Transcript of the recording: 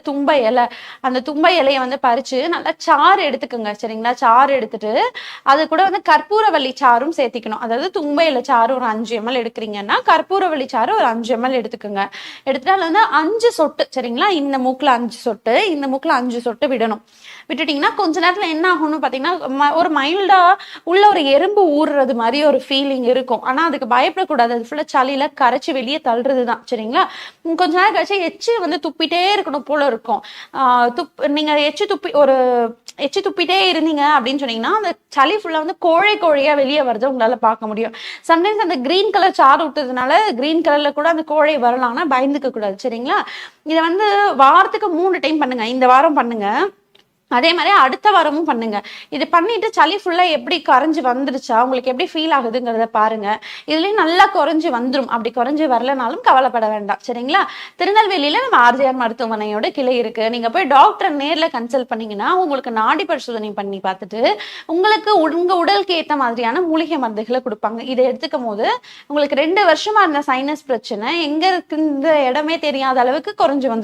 தும்பை இலை. அந்த தும்பை இலையை வந்து பறிச்சு நல்லா சாறு எடுத்துக்கோங்க. சரிங்களா? சாறு எடுத்துட்டு அது கூட வந்து கற்பூரவள்ளி சாறும் சேர்த்திக்கணும். அதாவது தும்பை இலை சாறு ஒரு அஞ்சு எம்எல் எடுக்கிறீங்கன்னா கற்பூரவள்ளி சாறு ஒரு அஞ்சு எம்எல் எடுத்துக்கோங்க. எடுத்துட்டு அதில் வந்து அஞ்சு சொட்டு சரிங்களா? இந்த மூக்கில் அஞ்சு சொட்டு இந்த மூக்கில் அஞ்சு சொட்டு விடணும். விட்டுட்டீங்கன்னா கொஞ்ச நேரத்தில் என்ன ஆகும்னு பார்த்தீங்கன்னா ம- ஒரு மைல்டா உள்ள ஒரு எறும்பு ஊறுறது மாதிரி ஒரு ஃபீலிங் இருக்கும். ஆனால் அதுக்கு பயப்படக்கூடாது. அது ஃபுல்லாக சளியில் கரைச்சி வெளியே தள்ளுறது தான் சரிங்களா? கொஞ்ச நேரம் கழிச்சு எச்சு வந்து துப்பிட்டே இருக்கணும் போல இருக்கும். துப்பு துப் நீங்க எச்சு துப்பி ஒரு எச்சு துப்பிட்டே இருந்தீங்க அப்படின்னு சொன்னீங்கன்னா அந்த சளி ஃபுல்லா வந்து கோழை கோழையா வெளியே வருது உங்களால பார்க்க முடியும். சம்டைம்ஸ் அந்த கிரீன் கலர் சாறு விட்டதுனால கிரீன் கலர்ல கூட அந்த கோழை வரலாம்னா பயந்துக்க கூடாது சரிங்களா? இதை வந்து வாரத்துக்கு மூணு டைம் பண்ணுங்க இந்த வாரம் பண்ணுங்க. அதே மாதிரி அடுத்த வாரமும் பண்ணுங்க. இது பண்ணிட்டு சளி ஃபுல்லா எப்படி குறைஞ்சி வந்துருச்சா உங்களுக்கு எப்படி ஃபீல் ஆகுதுங்கிறத பாருங்க. இதுலயும் நல்லா குறைஞ்சு வந்துடும் அப்படி குறைஞ்சு வரலனாலும் கவலைப்பட வேண்டாம். சரிங்களா? திருநெல்வேலியில நம்ம ஆர்ஜிஆர் மருத்துவமனையோட கிளை இருக்கு. நீங்க போய் டாக்டர் நேர்ல கன்சல்ட் பண்ணீங்கன்னா உங்களுக்கு நாடி பரிசோதனை பண்ணி பார்த்துட்டு உங்களுக்கு உங்க உடலுக்கு ஏற்ற மாதிரியான மூலிகை மருந்துகளை கொடுப்பாங்க. இதை எடுத்துக்கும் போது உங்களுக்கு ரெண்டு வருஷமா இருந்த சைனஸ் பிரச்சனை எங்க இருக்கு இந்த இடமே தெரியாத அளவுக்கு குறைஞ்சு வந்துடும்